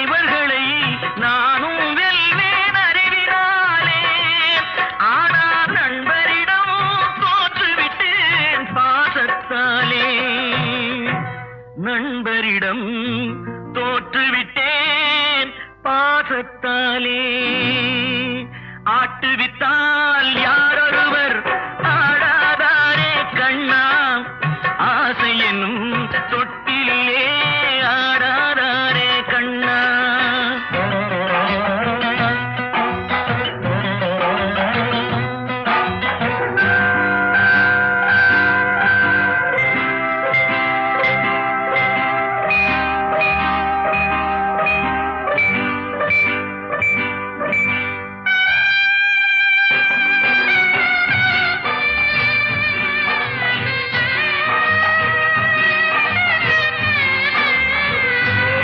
இவர்களை நானும் வெல்வேன் அறிவினாலே. ஆனால் நண்பரிடம் தோற்றுவிட்டேன் பாசத்தாலே. நண்பரிடம் தோற்றுவிட்டேன் பாசத்தாலே. ஆட்டுவித்தால் யாரொருவர் ஆடாதாரே கண்ணா. ஆசை என்னும் தொட்டிலே